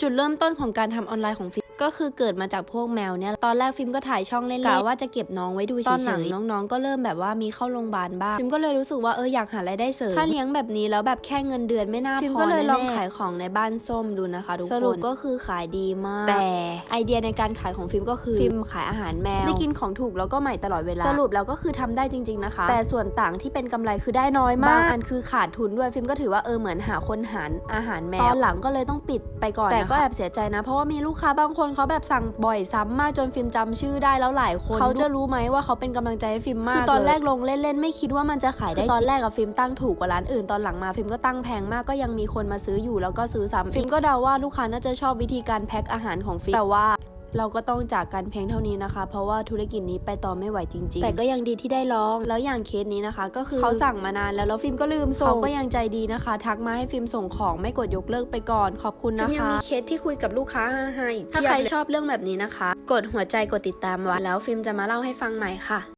จุดเริ่มต้นของการทำออนไลน์ของฟิ ก็คือเกิดมาจากพวกแมวเนี่ยตอนแรกฟิล์มก็ถ่ายช่องเล่นๆกะว่าจะเก็บน้องไว้ดูเฉยๆตอนหลังน้องๆก็เริ่มแบบว่ามีเข้าโรงพยาบาลบ้างฟิล์มก็เลยรู้สึกว่าเอออยากหารายได้เสริมถ้าเลี้ยงแบบนี้แล้วแบบแค่เงินเดือนไม่น่าพอฟิล์มก็เลยลองขายของในบ้านส้มดูนะคะทุกคนสรุปก็คือขายดีมาก แต่ไอเดียในการขายของฟิล์มก็คือฟิล์มขายอาหารแมวได้กินของถูกแล้วก็ใหม่ตลอดเวลาสรุปแล้วก็คือทำได้จริง ๆนะคะ แต่ส่วนต่างที่เป็นกำไรคือได้น้อยมากบางอันคือขาดทุนด้วยฟิล์มก็ถือว่าเออเหมือนหาคนหารอาหารแมวตอนหลังก็เลยต้องปิดไปก่อนแต่ก็แอบเสียใจนะ เพราะว่ามีลูกค้าบางคนเขาแบบสั่งบ่อยซ้ำมากจนฟิล์มจำชื่อได้แล้วหลายคนเขาจะรู้ไหมว่าเขาเป็นกำลังใจให้ฟิล์มมากคือตอนแรกลงเล่นๆไม่คิดว่ามันจะขายได้ตอนแรกอะฟิล์มตั้งถูกกว่าร้านอื่นตอนหลังมาฟิล์มก็ตั้งแพงมากก็ยังมีคนมาซื้ออยู่แล้วก็ซื้อซ้ำฟิล์มก็เดาว่าลูกค้าน่าจะชอบวิธีการแพ็คอาหารของฟิล์มแต่ว่า เราก็ต้องจากกันเพียงเท่านี้นะคะ เพราะว่าธุรกิจนี้ไปต่อไม่ไหวจริง ๆ แต่ก็ยังดีที่ได้ลอง แล้วอย่างเคสนี้นะคะ ก็คือเขาสั่งมานานแล้วแล้วฟิล์มก็ลืมส่งเขาก็ยังใจดีนะคะ ทักมาให้ฟิล์มส่งของไม่กดยกเลิกไปก่อนขอบคุณนะคะยังมีเคสที่คุยกับลูกค้าให้ถ้าใครชอบเรื่องแบบนี้นะคะ กดหัวใจกดติดตามไว้แล้วฟิล์มจะมาเล่าให้ฟังใหม่ค่ะ